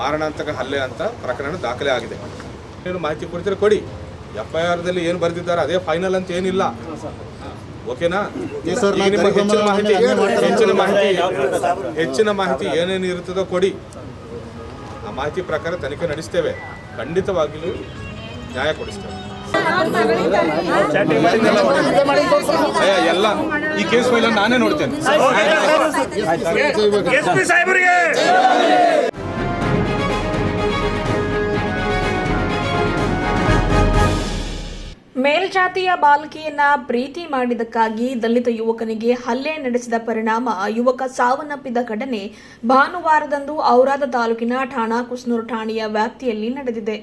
ಮಾರಣಾಂತಕ ಹಲ್ಲೆ ಅಂತ ಪ್ರಕರಣ ದಾಖಲೆ ಆಗಿದೆ. ಏನು ಮಾಹಿತಿ ಕೊಡ್ತೀರಾ? ಕೊಡಿ. ಎಫ್ ಐ ಆರ್ದಲ್ಲಿ ಏನು ಬರೆದಿದ್ದಾರೆ? ಅದೇ ಫೈನಲ್ ಅಂತ ಏನಿಲ್ಲ. ಓಕೆನಾ ಹೆಚ್ಚಿನ ಮಾಹಿತಿ ಹೆಚ್ಚಿನ ಮಾಹಿತಿ ಹೆಚ್ಚಿನ ಮಾಹಿತಿ ಏನೇನು ಇರುತ್ತದೋ ಕೊಡಿ. ಆ ಮಾಹಿತಿ ಪ್ರಕಾರ ತನಿಖೆ ನಡೆಸ್ತೇವೆ. ಖಂಡಿತವಾಗಿಯೂ ನ್ಯಾಯ ಕೊಡಿಸ್ತೇವೆ. ಎಲ್ಲ. ಈ ಕೇಸ್ ಮೇಲೆ ನಾನೇ ನೋಡ್ತೇನೆ. ಮೇಲ್ಜಾತಿಯ ಬಾಲಕಿಯನ್ನ ಪ್ರೀತಿ ಮಾಡಿದ್ದಕ್ಕಾಗಿ ದಲಿತ ಯುವಕನಿಗೆ ಹಲ್ಲೆ ನಡೆಸಿದ ಪರಿಣಾಮ ಯುವಕ ಸಾವನ್ನಪ್ಪಿದ ಘಟನೆ ಭಾನುವಾರದಂದು ಔರಾದ ತಾಲೂಕಿನ ಠಾಣಾ ಕುಸ್ನೂರು ಠಾಣೆಯ ವ್ಯಾಪ್ತಿಯಲ್ಲಿ ನಡೆದಿದೆ.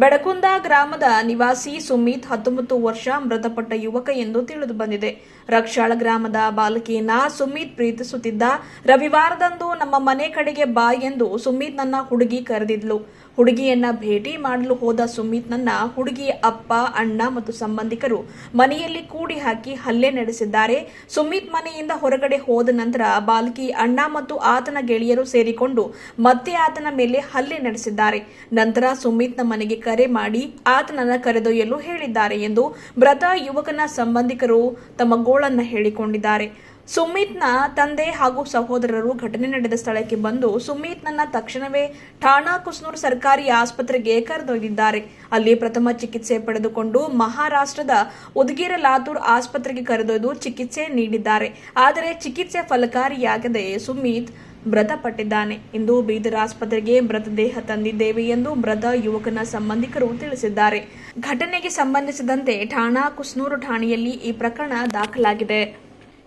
ಬೆಡಕುಂದ ಗ್ರಾಮದ ನಿವಾಸಿ ಸುಮಿತ್ ಹತ್ತೊಂಬತ್ತು ವರ್ಷ ಮೃತಪಟ್ಟ ಯುವಕ ಎಂದು ತಿಳಿದು ಬಂದಿದೆ. ರಕ್ಷಾಳ ಗ್ರಾಮದ ಬಾಲಕಿಯನ್ನ ಸುಮಿತ್ ಪ್ರೀತಿಸುತ್ತಿದ್ದ ರವಿವಾರದಂದು ನಮ್ಮ ಮನೆ ಕಡೆಗೆ ಬಾ ಎಂದು ಸುಮಿತ್ ನನ್ನ ಹುಡುಗಿ ಕರೆದಿದ್ಲು. ಹುಡುಗಿಯನ್ನ ಭೇಟಿ ಮಾಡಲು ಹೋದ ಸುಮಿತ್ನನ್ನ ಹುಡುಗಿಯ ಅಪ್ಪ, ಅಣ್ಣ ಮತ್ತು ಸಂಬಂಧಿಕರು ಮನೆಯಲ್ಲಿ ಕೂಡಿ ಹಾಕಿ ಹಲ್ಲೆ ನಡೆಸಿದ್ದಾರೆ. ಸುಮಿತ್ ಮನೆಯಿಂದ ಹೊರಗಡೆ ಹೋದ ನಂತರ ಬಾಲಕಿ, ಅಣ್ಣ ಮತ್ತು ಆತನ ಗೆಳೆಯರು ಸೇರಿಕೊಂಡು ಮತ್ತೆ ಆತನ ಮೇಲೆ ಹಲ್ಲೆ ನಡೆಸಿದ್ದಾರೆ. ನಂತರ ಸುಮಿತ್ನ ಮನೆಗೆ ಕರೆ ಮಾಡಿ ಆತನನ್ನ ಕರೆದೊಯ್ಯಲು ಹೇಳಿದ್ದಾರೆ ಎಂದು ಮೃತ ಯುವಕನ ಸಂಬಂಧಿಕರು ತಮ್ಮ ಗೋಳನ್ನ ಹೇಳಿಕೊಂಡಿದ್ದಾರೆ. ಸುಮಿತ್ನ ತಂದೆ ಹಾಗೂ ಸಹೋದರರು ಘಟನೆ ನಡೆದ ಸ್ಥಳಕ್ಕೆ ಬಂದು ಸುಮಿತ್ನನ್ನ ತಕ್ಷಣವೇ ಠಾಣಾ ಕುಸ್ನೂರ್ ಸರ್ಕಾರಿ ಆಸ್ಪತ್ರೆಗೆ ಕರೆದೊಯ್ದಿದ್ದಾರೆ. ಅಲ್ಲಿ ಪ್ರಥಮ ಚಿಕಿತ್ಸೆ ಪಡೆದುಕೊಂಡು ಮಹಾರಾಷ್ಟ್ರದ ಉದ್ಗೀರ ಲಾತೂರ್ ಆಸ್ಪತ್ರೆಗೆ ಕರೆದೊಯ್ದು ಚಿಕಿತ್ಸೆ ನೀಡಿದ್ದಾರೆ. ಆದರೆ ಚಿಕಿತ್ಸೆ ಫಲಕಾರಿಯಾಗದೆ ಸುಮಿತ್ ಮೃತಪಟ್ಟಿದ್ದಾನೆ. ಇಂದು ಬೀದರ್ ಆಸ್ಪತ್ರೆಗೆ ಮೃತದೇಹ ತಂದಿದ್ದೇವೆ ಎಂದು ಮೃತ ಯುವಕನ ಸಂಬಂಧಿಕರು ತಿಳಿಸಿದ್ದಾರೆ. ಘಟನೆಗೆ ಸಂಬಂಧಿಸಿದಂತೆ ಠಾಣಾ ಕುಸ್ನೂರು ಠಾಣೆಯಲ್ಲಿ ಈ ಪ್ರಕರಣ ದಾಖಲಾಗಿದೆ.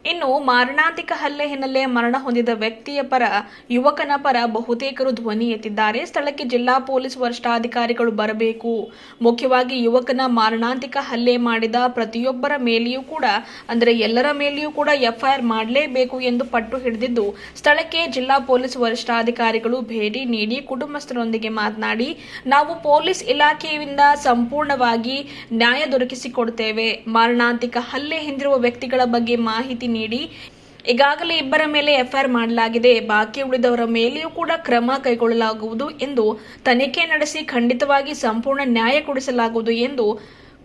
ಇನ್ನು ಮಾರಣಾಂತಿಕ ಹಲ್ಲೆ ಹಿನ್ನೆಲೆ ಮರಣ ಹೊಂದಿದ ವ್ಯಕ್ತಿಯ ಪರ, ಯುವಕನ ಪರ ಬಹುತೇಕರು ಧ್ವನಿ ಎತ್ತಿದ್ದಾರೆ. ಸ್ಥಳಕ್ಕೆ ಜಿಲ್ಲಾ ಪೊಲೀಸ್ ವರಿಷ್ಠಾಧಿಕಾರಿಗಳು ಬರಬೇಕು. ಮುಖ್ಯವಾಗಿ ಯುವಕನ ಮಾರಣಾಂತಿಕ ಹಲ್ಲೆ ಮಾಡಿದ ಪ್ರತಿಯೊಬ್ಬರ ಮೇಲೆಯೂ ಕೂಡ, ಅಂದರೆ ಎಲ್ಲರ ಮೇಲೆಯೂ ಕೂಡ ಎಫ್ಐಆರ್ ಮಾಡಲೇಬೇಕು ಎಂದು ಪಟ್ಟು ಹಿಡಿದಿದ್ದು, ಸ್ಥಳಕ್ಕೆ ಜಿಲ್ಲಾ ಪೊಲೀಸ್ ವರಿಷ್ಠಾಧಿಕಾರಿಗಳು ಭೇಟಿ ನೀಡಿ ಕುಟುಂಬಸ್ಥರೊಂದಿಗೆ ಮಾತನಾಡಿ, ನಾವು ಪೊಲೀಸ್ ಇಲಾಖೆಯಿಂದ ಸಂಪೂರ್ಣವಾಗಿ ನ್ಯಾಯ ದೊರಕಿಸಿಕೊಡ್ತೇವೆ. ಮಾರಣಾಂತಿಕ ಹಲ್ಲೆ ಹಿಂದಿರುವ ವ್ಯಕ್ತಿಗಳ ಬಗ್ಗೆ ಮಾಹಿತಿ ನೀಡಿ ಈಗಾಗಲೇ ಇಬ್ಬರ ಮೇಲೆ ಎಫ್ಐಆರ್ ಮಾಡಲಾಗಿದೆ. ಬಾಕಿ ಉಳಿದವರ ಮೇಲೆಯೂ ಕೂಡ ಕ್ರಮ ಕೈಗೊಳ್ಳಲಾಗುವುದು ಎಂದು ತನಿಖೆ ನಡೆಸಿ ಖಂಡಿತವಾಗಿ ಸಂಪೂರ್ಣ ನ್ಯಾಯ ಕೊಡಿಸಲಾಗುವುದು ಎಂದು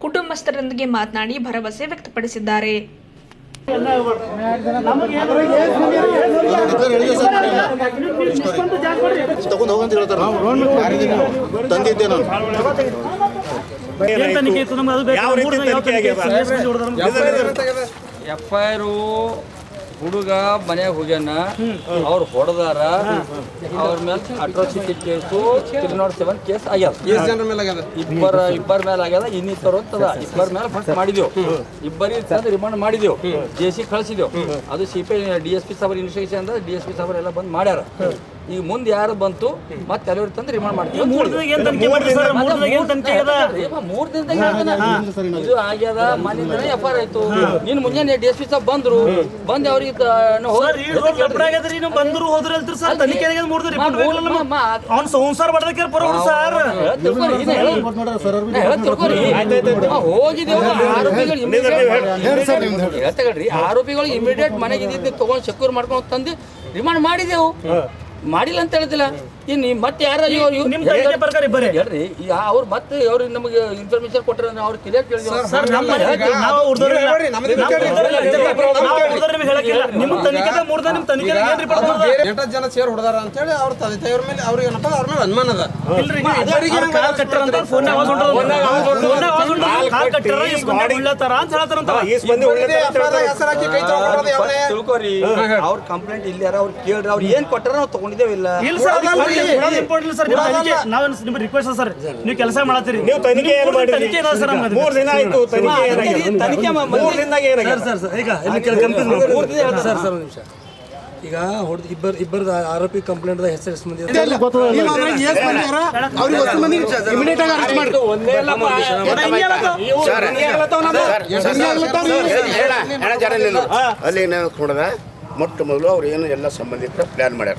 ಕುಟುಂಬಸ್ಥರೊಂದಿಗೆ ಮಾತನಾಡಿ ಭರವಸೆ ವ್ಯಕ್ತಪಡಿಸಿದ್ದಾರೆ. ಯಾವ ಎಫ್ ಐ ಆರ್ ಹುಡುಗ ಮನೆಗೆ ಹೋಗ್ಯಾನ. ಅವ್ರು ಹೊಡೆದಾರ. ಅವ್ರ ಮೇಲೆ atrocity case three not seven case ಆಗ್ಯದ? ಇಬ್ಬರ ಇಬ್ಬರ ಮೇಲೆ ಆಗ್ಯದ ಇನ್ನಿತರ ಅಂತದ ಇಬ್ಬರ ಮೇಲೆ ಫಸ್ಟ್ ಮಾಡಿದೆವು ಇಬ್ಬರಿಗೆ ತಂದು ರಿಮಾಂಡ್ ಮಾಡಿದೆವು ಜೆ ಸಿ ಕಳಿಸಿದೆವು ಅದು C P D S P ಸಾಬರ್ investigation ಅಂದ್ರೆ ಡಿ ಎಸ್ ಪಿ ಸಾಬರ್ ಎಲ್ಲ ಬಂದು ಮಾಡ್ಯಾರ. ಈಗ ಮುಂದೆ ಯಾರು ಬಂತು ಮತ್ತೆ ಎಲ್ಲರೂ ತಂದು ರಿಮಾಂಡ್ ಮಾಡ್ತೀವಿ ಮೂರು ದಿನದಾಗ ಇದು ಆಗ್ಯದ ಮನೆ ಎಫ್ ಆರ್ ಆಯ್ತು. ನೀನ್ ಮುಂಜಾನೆ ಡಿ ಎಸ್ ಪಿ ಸಾಬ್ ಬಂದ್ರು. ಬಂದು ಅವ್ರಿಗೆ ಈ ಬಂದ್ರು ಸರ್? ತನಿಖೆ ಅವ್ನು ಸಂಸಾರ ಬಡದಕ್ಕೆ ಬರೋರು ಸರ್. ಹೋಗಿದ್ದೇವು ಆರೋಪಿಗಳು ಇಮಿಡಿಯೇಟ್ ಮನೆಗೆ ಇದ್ದಿದ್ದು ತಗೊಂಡು ಸೆಕ್ಯೂರ್ ಮಾಡ್ಕೊಂಡು ತಂದು ರಿಮಾಂಡ್ ಮಾಡಿದೆವು ಮಾಡಿಲ್ಲ ಅಂತ ಹೇಳ್ತಿಲ್ಲ ಇನ್ನು ಮತ್ತೆ ಯಾರು ಪ್ರಕಾರ ಇಬ್ಬರೇ. ಹೇಳ್ರಿ. ಈಗ ಅವ್ರು ಮತ್ತೆ ಅವ್ರಿಗೆ ನಮಗೆ ಇನ್ಫಾರ್ಮೇಶನ್ ಕೊಟ್ಟರೆ ಅವ್ರು ಕ್ಲಿಯರ್ ಕೇಳಿದ್ವಿ ಜನ ಸೇರ್ ಹೊಡೆದಾರ ಅಂತೇಳಿ ಅವ್ರ ತಂದೆ ತಾಯಿಯವ್ರ ಮೇಲೆ ಅವ್ರಿಗೆ ಏನಪ್ಪ ಅವ್ರ ಮೇಲೆ ಅನುಮಾನ ಅದ. ಅವ್ರ್ ಕಾಲ್ ಕಟ್ಟಾರ ಅಂತ ಫೋನ್ ಆವಾಜ್ ಹೊಂಟದ. ಫೋನ್ ಆವಾಜ್ ಹೊಂಟದ. ಕಾಲ್ ಕಟ್ಟಾರ, ಇಷ್ಟ್ ಮಂದಿ ಉಳ್ಳತ್ತಾರ ಅಂತ ಹೇಳತ್ತಾರಂತ. ಹೆಸರಾಕಿ ಕೈ ತಗೊಂಡ್ಬರೋದು ಯಾವನೇ ತಿಳ್ಕೊರಿ ಅವ್ರ ಕಂಪ್ಲೇಂಟ್ ಕೇಳ್ರಿ ಅವ್ರು ಏನ್ ಕೊಟ್ಟಾರ ನಾವು ತಗೊಂಡಿದ್ದೇವೆ ಇಲ್ಲ ಇಲ್ಲ ಇಲ್ಲ. ನಿಮ್ ರಿಕ್ವೆಸ್ಟ್ ಸರ್ ನೀವು ಕೆಲಸ ಮಾಡತ್ತೀರಿ ನೀವು ತನಿಖೆ ಏನು ಮಾಡಿದ್ರಿ? ಮೂರ್ ದಿನ ಆಯ್ತು ತನಿಖೆ ಏನಾಗಿದೆ? ತನಿಖೆ ಮೂರ್ ದಿನ ಏನಾಗಿದೆ? ಸರ್ ಸರ್ ಈಗ ಇಲ್ಲಿ ಮೂರ್ ದಿನ ಸರ್ ಸರ್ ನಿಮಿಷ ಈಗ ಹೊಡೆದು ಇಬ್ಬರು ಇಬ್ಬರದ ಆರೋಪಿ ಕಂಪ್ಲೇಂಟ್ ಹೆಸರು ಎಷ್ಟು ಮಂದಿ ಅಲ್ಲಿ ಏನಾದ್ರು ಕೊಡದ ಮೊಟ್ಟ ಮೊದಲು ಅವ್ರು ಏನು ಎಲ್ಲ ಸಂಬಂಧಿಕರ ಪ್ಲಾನ್ ಮಾಡ್ಯಾರ.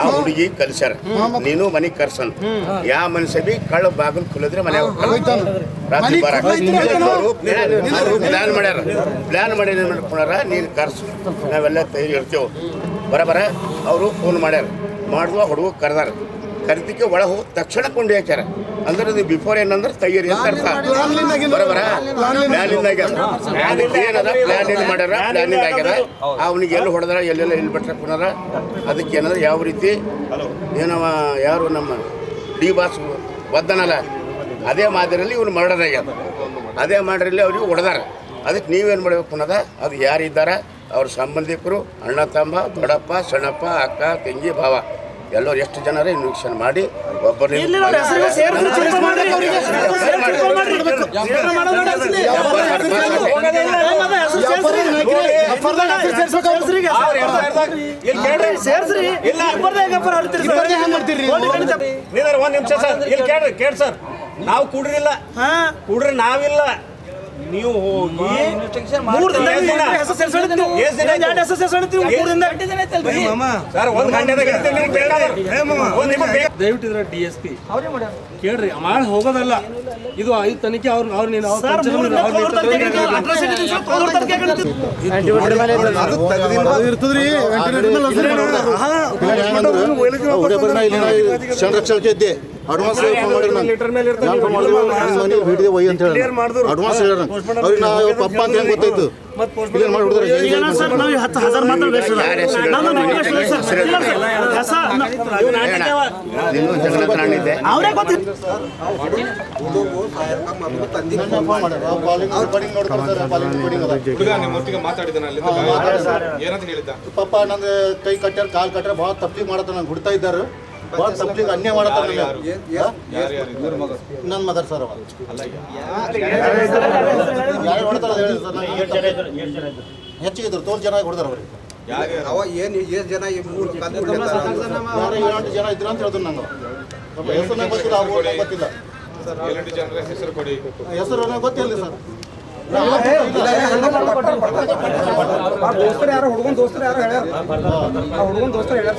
ಆ ಹುಡುಗಿ ಕಲ್ಸ್ಯಾರ. ನೀನು ಮನೆ ಕರ್ಸನ್. ಯಾವ ಮನುಷ್ಯ ಬಿ ಕಳ್ಳ ಬಾಗಿಲು ಕುಲದ್ರೆ ಮನೆ ರಾತ್ರಿ ಬರಾಕ ಪ್ಲಾನ್ ಮಾಡ್ಯಾರ. ಪ್ಲಾನ್ ಮಾಡಿ ಏನ್ ಮಾಡ್ಕೊಂಡಾರ? ನೀನು ಕರ್ಸು. ನಾವೆಲ್ಲ ತಯಾರಿ ಇರ್ತೇವೆ. ಬರ ಬರ ಅವರು ಫೋನ್ ಮಾಡ್ಯಾರ. ಮಾಡುವ ಹುಡುಗ ಕರೆದಾರ. ಕರೆದಕ್ಕೆ ಒಳ ಹೋಗಿ ತಕ್ಷಣ ಕೊಂಡು ಹಾಕ್ಯಾರ. ಅಂದ್ರೆ ಅದು ಬಿಫೋರ್ ಏನಂದ್ರೆ ತಯ್ಯರಿ ಅಂತ ಅರ್ಥ. ಬರಬರ? ಪ್ಲಾನಿಂದ ಅದಕ್ಕೆ ಏನದ? ಪ್ಲಾನಿಂಗ್ ಮಾಡ್ಯಾರ. ಪ್ಲಾನಿಂಗ್ ಆಗ್ಯದ. ಅವನಿಗೆ ಎಲ್ಲಿ ಹೊಡೆದ್ರ ಎಲ್ಲೆಲ್ಲ ಎಲ್ಲಿ ಬಿಟ್ರ ಪುನರ ಅದಕ್ಕೆ ಏನಂದ್ರೆ ಯಾವ ರೀತಿ? ಏನವ? ಯಾರು ನಮ್ಮ ಡಿ ಬಾಸ್ ಒದ್ದನಲ್ಲ? ಅದೇ ಮಾದರಿಯಲ್ಲಿ ಇವನು ಮರ್ಡರ್ ಆಗ್ಯದ ಅದೇ ಮಾದರಿಯಲ್ಲಿ ಅವ್ರಿಗೆ ಹೊಡೆದಾರ. ಅದಕ್ಕೆ ನೀವೇನು ಮಾಡಬೇಕು ಅನ್ನೋದ ಅದು ಯಾರಿದ್ದಾರ? ಅವ್ರ ಸಂಬಂಧಿಕರು ಅಣ್ಣ ತಮ್ಮ ದೊಡ್ಡಪ್ಪ ಸಣ್ಣಪ್ಪ ಅಕ್ಕ ತಂಗಿ ಭಾವ ಎಲ್ಲರೂ ಎಷ್ಟು ಜನರ ಇನ್ವೆಕ್ಷನ್ ಮಾಡಿ ಒಬ್ಬರು? ಒಂದು ನಿಮಿಷ ಸರ್ ಇಲ್ಲಿ ಕೇಳ್ರಿ ಕೇಳಿ ಸರ್ ನಾವು ಕೂಡ್ರಿಲ್ಲ ಕುಡ್ರಿ ಕೂಡ್ರಿ ನಾವಿಲ್ಲ ನೀವು ಹೋಗಿ ಮೂರ್ ದಿನ? ಹೆಸರು ಸೇರ್ಸ್ಕೊಂಡಿದ್ದು ನೀವು. ಎಷ್ಟ್ ದಿನ? ಒಂದ್ ಎರಡು ಹೆಸರು ಸೇರ್ಸ್ಕೊಂಡಿದ್ದು ನೀವು ಮೂರ್ ದಿನ. ಸರ್ ಒಂದ್ ಗಂಟೆದಾಗ ಇರ್ತೀನಿ, ನಿಮ್ಗೆ ಬೇಕಾದ್ರೆ. ಒಂದ್ ನಿಮಿಷ ಬೇಕು. ದಯವಿಟ್ಟು ಇದ್ರ ಡಿ ಎಸ್ ಪಿ ಕೇಳ್ರಿ ಮಾಡಿ ಹೋಗೋದಲ್ಲ. ಇದು ಐದು ತನಿಖೆ ಅವ್ರು ಅವ್ರು ನೀನು ಇರ್ತದ್ರಿ. ಸಂರಕ್ಷಣೆ ಇದ್ದೆ ಅಡ್ವಾನ್ಸ್ ಲೀಟರ್ ಮೇಲೆ ಮನೆ ಹಿಡಿದು ಅಂತ ಹೇಳಿ ಅಡ್ವಾನ್ಸ್ ಅವ್ರಿಗೆ ಪಪ್ಪ ಅಂತ ಹೆಂಗ್ ಗೊತ್ತಾಯ್ತು? ಪಪ್ಪ ನಂದು ಕೈ ಕಟ್ಟಾರ ಕಾಲ್ ಕಟ್ಟಾರ ಭಾಳ ತಪ್ಪಿ ಮಾಡತ್ತ ನಂಗೆ ಹುಡ್ತಾ ಇದ್ದಾರೆ. ಭಾಳ ತಪ್ಲಿಗೆ ಅನ್ಯಾಯ ಮಾಡತ್ತಾರ ಯಾರು? ಯಾರು ಯಾರು ನನ್ನ ಮದರ್ ಸರ್ ಅವ. ಅಲ್ಲ ಯಾರು ಹೊಡ್ತಾರ ಅದು ಹೇಳಿ ಸರ್ ನಾನು ಹೆಚ್ಚಿಗೆ ಇದ್ರು ತೋಲ್ ಜನ ಹೊಡ್ದಾರ ಅವ್ರಿಗೆ ಅವ ಏನು ಎಷ್ಟು ಜನ ಈ ಮೂರು ಕಲ್ಲು ಯಾರು ಏಳೆಂಟು ಜನ ಇದ್ರು ಅಂತ ಹೇಳಿದ್ರು ನಂಗೆ ಹೆಸರು ಗೊತ್ತಿಲ್ಲ. ನಂಗೆ ಗೊತ್ತಿಲ್ಲ. ಹೆಸರು ಕೊಡಿ. ಹೆಸರು ನನಗೆ ಗೊತ್ತಿಲ್ಲ ಸರ್. ದೋಸ್ತರು ಯಾರು ಹುಡುಗನ ದೋಸ್ತರು ಯಾರು ಹೇಳ್ಯಾರ ಆ ಹುಡುಗನ ದೋಸ್ತರು ಹೇಳ್ಯಾರ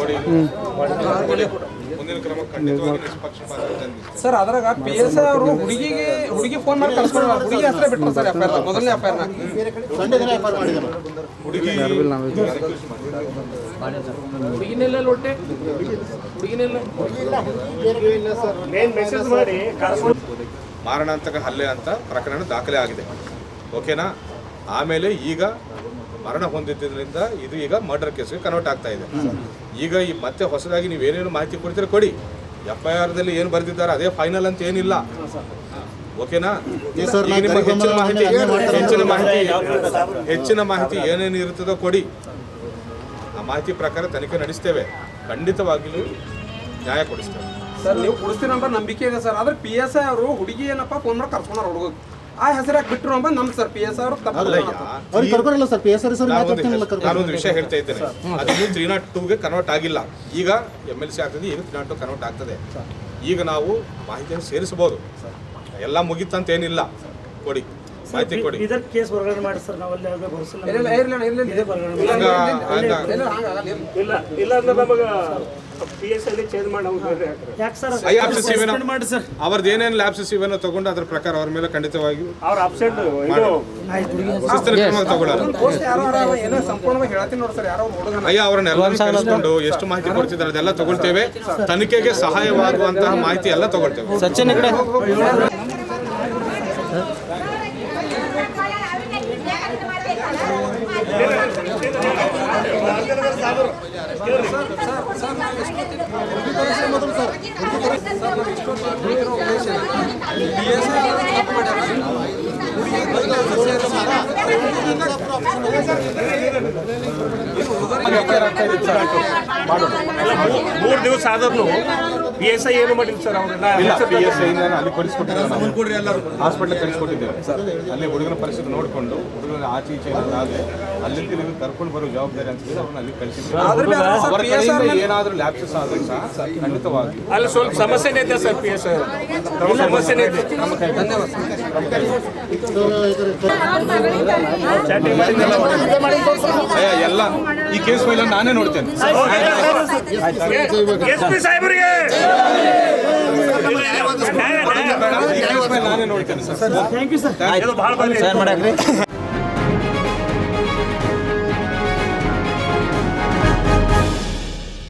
ಸರ್ ಅದ್ರಾಗ ಪಿ ಎಸ್ ಅವರು ಹುಡುಗಿಗೆ ಹುಡುಗಿ ಫೋನ್ ಮಾಡಿ ಕಳ್ಸ್ಕೊಂಡ್ ಹುಡುಗಿ ಹೆಸರೇ ಬಿಟ್ರು ಸರ್ ಎಫ್ ಮೊದಲನೇ ಎಫ್ ಮೊದಲನೇ ಸಂಡೆ ದಿನ ಎಫ್ ಮಾಡಿದೆ ನಾನು ಹುಡುಗಿ ಮೆಸೇಜ್ ಮಾಡಿ ಕಳ್ಸ್ಕೊಡಿ. ಮಾರಣಾಂತಕ ಹಲ್ಲೆ ಅಂತ ಪ್ರಕರಣ ದಾಖಲೆ ಆಗಿದೆ. ಓಕೆನಾ? ಆಮೇಲೆ ಈಗ ಮರಣ ಹೊಂದಿದ್ದರಿಂದ ಇದು ಈಗ ಮರ್ಡರ್ ಕೇಸ್ಗೆ ಕನ್ವರ್ಟ್ ಆಗ್ತಾ ಇದೆ. ಈಗ ಈ ಮತ್ತೆ ಹೊಸದಾಗಿ ನೀವು ಏನೇನು ಮಾಹಿತಿ ಕೊಡ್ತೀರ ಕೊಡಿ. ಎಫ್ ಐ ಆರ್ದಲ್ಲಿ ಏನು ಬರೆದಿದ್ದಾರೆ ಅದೇ ಫೈನಲ್ ಅಂತ ಏನಿಲ್ಲ. ಓಕೆನಾ? ಹೆಚ್ಚಿನ ಮಾಹಿತಿ. ಹೆಚ್ಚಿನ ಮಾಹಿತಿ ಹೆಚ್ಚಿನ ಮಾಹಿತಿ ಏನೇನು ಇರುತ್ತದೋ ಕೊಡಿ. ಆ ಮಾಹಿತಿ ಪ್ರಕಾರ ತನಿಖೆ ನಡೆಸ್ತೇವೆ. ಖಂಡಿತವಾಗಿಯೂ ನ್ಯಾಯ ಕೊಡಿಸ್ತೇವೆ. ಸರ್ ನೀವು ಕೊಡಿಸ್ತೀರ ಅಂತ ನಂಬಿಕೆ ಇದೆ ಸರ್. ಆದ್ರೆ ಪಿ ಎಸ್ ಐ ಅವರು ಹುಡುಗಿ ಏನಪ್ಪ ಫೋನ್ ಮಾಡಿ ಕರ್ಸ್ಕೊಂಡಾರ ಹುಡುಗ ಆ ಹೆಸರು ಯಾಕೆ ಬಿಟ್ರು ಅಂತ ನಮ್ ಸರ್ ಪಿ ಎಸ್ ಅವರು ಅವ್ರಿಗೆ ಕರ್ಕೊರಲ್ಲ sir P S R sir ಮಾತಾಡ್ತೀನಲ್ಲ ನಾನೊಂದು ವಿಷಯ ಹೇಳ್ತಾ ಇದ್ದೇನೆ ಅದು ತ್ರೀ ನಾಟ್ ಟೂಗೆ ಕನ್ವರ್ಟ್ ಆಗಿಲ್ಲ ಈಗ ಎಂ ಎಲ್ ಸಿ ಆಗ್ತದೆ ಈಗ ತ್ರೀ ನಾಟ್ ಟು ಕನ್ವರ್ಟ್ ಆಗ್ತದೆ ಈಗ ನಾವು ಮಾಹಿತಿಯನ್ನು ಸೇರಿಸಬಹುದು ಎಲ್ಲ ಮುಗಿತಂತ ಏನಿಲ್ಲ ಕೊಡಿ ಮಾಹಿತಿ ಕೊಡಿ ಇದರ ಕೇಸ್ ಹೊರಗಡೆ ಮಾಡಿ ಸರ್ ನಾವಲ್ಲಿ ಅಲ್ಲಿ ಭರೋಸೆ ಇಲ್ಲ. ಇಲ್ಲ ಇಲ್ಲ ಇಲ್ಲ ಇಲ್ಲ ನಮಗೆ ಅವ್ರದ್ದು ಏನೇನು ಲ್ಯಾಬ್ಸಸ್ ಇವೆನೋ ತಗೊಂಡು ಅದ್ರ ಪ್ರಕಾರ ಅವ್ರ ಮೇಲೆ ಖಂಡಿತವಾಗಿ ಅವ್ರ ಅಬ್ಸೆಂಟ್ ಇದು ಶಿಸ್ತಿನ ಕ್ರಮ ತಗೊಳ್ಳೋದು ದೋಸ್ತ ಏನೋ ಸಂಪೂರ್ಣವಾಗಿ ಹೇಳ್ತೀನಿ ನೋಡಿ ಸರ್ ಯಾರೋ ಹುಡುಗನ. ಅಯ್ಯ ಅವರನ್ನ ಕರೆಸ್ಕೊಂಡು ಎಷ್ಟು ಮಾಹಿತಿ ಕೊಡ್ತಿದ್ದಾರೆ ಅದೆಲ್ಲ ತಗೊಳ್ತೇವೆ. ತನಿಖೆಗೆ ಸಹಾಯವಾಗುವಂತಹ ಮಾಹಿತಿ ಎಲ್ಲ ತಗೊಳ್ತೇವೆ. ಸಚಿನ್ ಕಡೆ ಸರ್ ಮೂರು ದಿವಸ ಆದ್ರೂ ಪಿ ಎಸ್ ಐ ಏನು ಮಾಡಿಲ್ಲ ಸರ್ ಅವ್ರೆಲ್ಲ? ಪಿ ಎಸ್ ಐ ಅಲ್ಲಿ ಕಳಿಸ್ಕೊಟ್ಟಿದ್ದೇವೆ ಹಾಸ್ಪಿಟಲ್ ಕಳಿಸ್ಕೊಟ್ಟಿದ್ದೇವೆ ಅಲ್ಲಿ ಹುಡುಗನ ಪರಿಸ್ಥಿತಿ ನೋಡಿಕೊಂಡು ಹುಡುಗನ ಆಚೆ ಈಚೆ ಆದ್ರೆ ಅಲ್ಲಿಂದ ನೀವು ಕರ್ಕೊಂಡು ಬರೋ ಜವಾಬ್ದಾರಿ ಅಂತ ಹೇಳಿ ಅವ್ರನ್ನ ಅಲ್ಲಿ ಕಳಿಸಿದ್ರು ಏನಾದ್ರೂ ಸರ್ ಲ್ಯಾಪ್ಸಸ್ ಆದ್ರೆ ಸಹ ಖಂಡಿತವಾಗಿ. ಅಲ್ಲಿ ಸ್ವಲ್ಪ ಸಮಸ್ಯೆನೇ ಇದೆ ಸರ್ ಪಿ ಎಸ್ ಐ ಸಮಸ್ಯೆನೇ ಇದೆ. ಅಯ್ಯ ಎಲ್ಲ ಈ ಕೇಸ್ ಫೈಲ್ ನಾನೇ ನೋಡ್ತೇನೆ ನಾನೇ ನೋಡ್ತೇನೆ ಸರ್